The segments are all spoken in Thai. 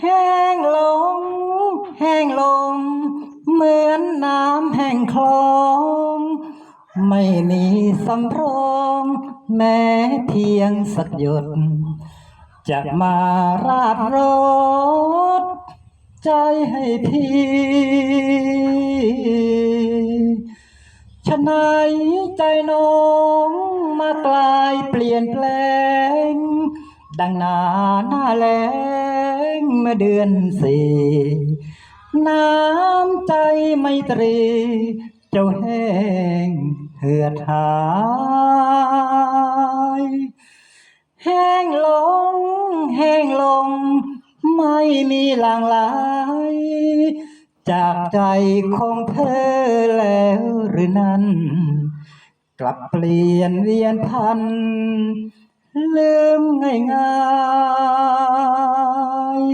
แห้งลง แห้งลง เหมือนน้ำแห้งคลอง ไม่มีสำรองแม้เพียงสักหยดจะมาราดรถใจให้พี่ะไหนใจน้องมากลายเปลี่ยนแปลง ดังนาหน้าแล้งเมื่อเดือนสี่น้ำใจไม่ตรี เจ้าแห้งเหือดหายแห้งลง แห้งลง ไม่มีหลางไหล จากใจของเธอแล้วหรือนั้น กลับเปลี่ยนเวียนพัน ลืมง่ายง่าย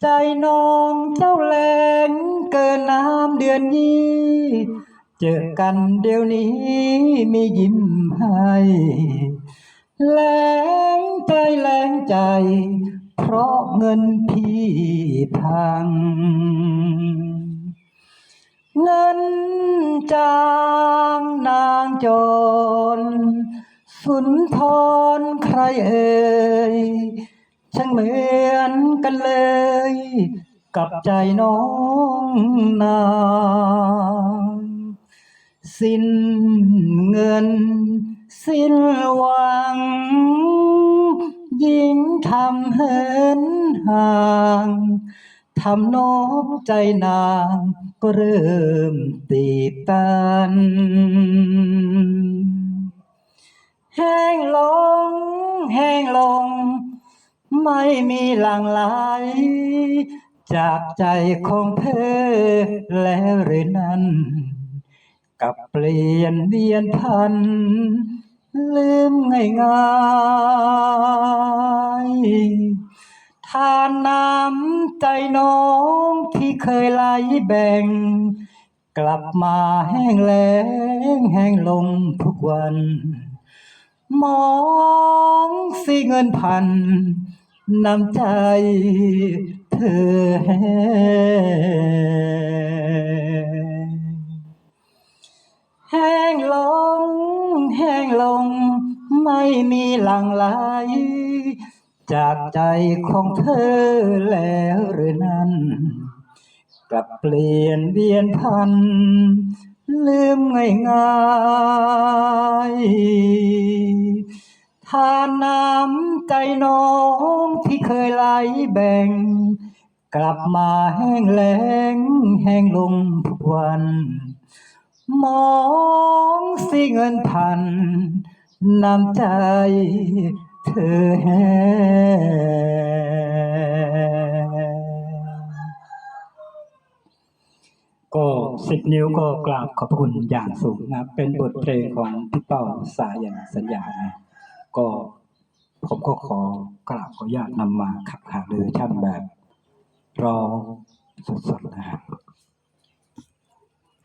ใจน้องเจ้าแรงเกินน้ำเดือนยี่เจอกันเดี๋ยวนี้มียิ้มให้แรงใจแรงใจ เพราะเงินพี่พัง เงินจางนางจน สุนทรใครเอ่ยช่างเหมือนกันเลย กับใจน้องนางสิ้นเงิน สิ้นหวัง ยิ่งทำเหินห่างทำนกใจนางก็เริ่มตีตัน แห้งลง แห้งลง ไม่มีหลั่งไหลจากใจของเธอแล้วหรือนั้น กับเปลี่ยนเวียนพัน ลืมง่ายง่าย ทานน้ำใจน้องที่เคยไหลแบ่ง กลับมาแห้งแล้งแห้งลงทุกวัน มองสิเงินพันน้ำใจเธอแห้งแห้งลง แห้งลง ไม่มีหลั่งไหล จากใจของเธอแล้วหรือนั้น กลับเปลี่ยนเวียนพัน ลืมง่ายง่ายๆทานน้ำใจน้องที่เคยไหลแบ่ง กลับมาแห้งแล้งแห้งลงทุกวัน มองสิเงินพัน น้ำใจ เธอแห้ก็สิบนิ้วก็กราบขอบคุณอย่างสูงนะเป็นบทเพลงของพี่เป้าสายันสัญญานะก็ผมก็ขอกราบขออนุญาตนำมาขับขาเรือช่ำแบบรอสดๆนะครับ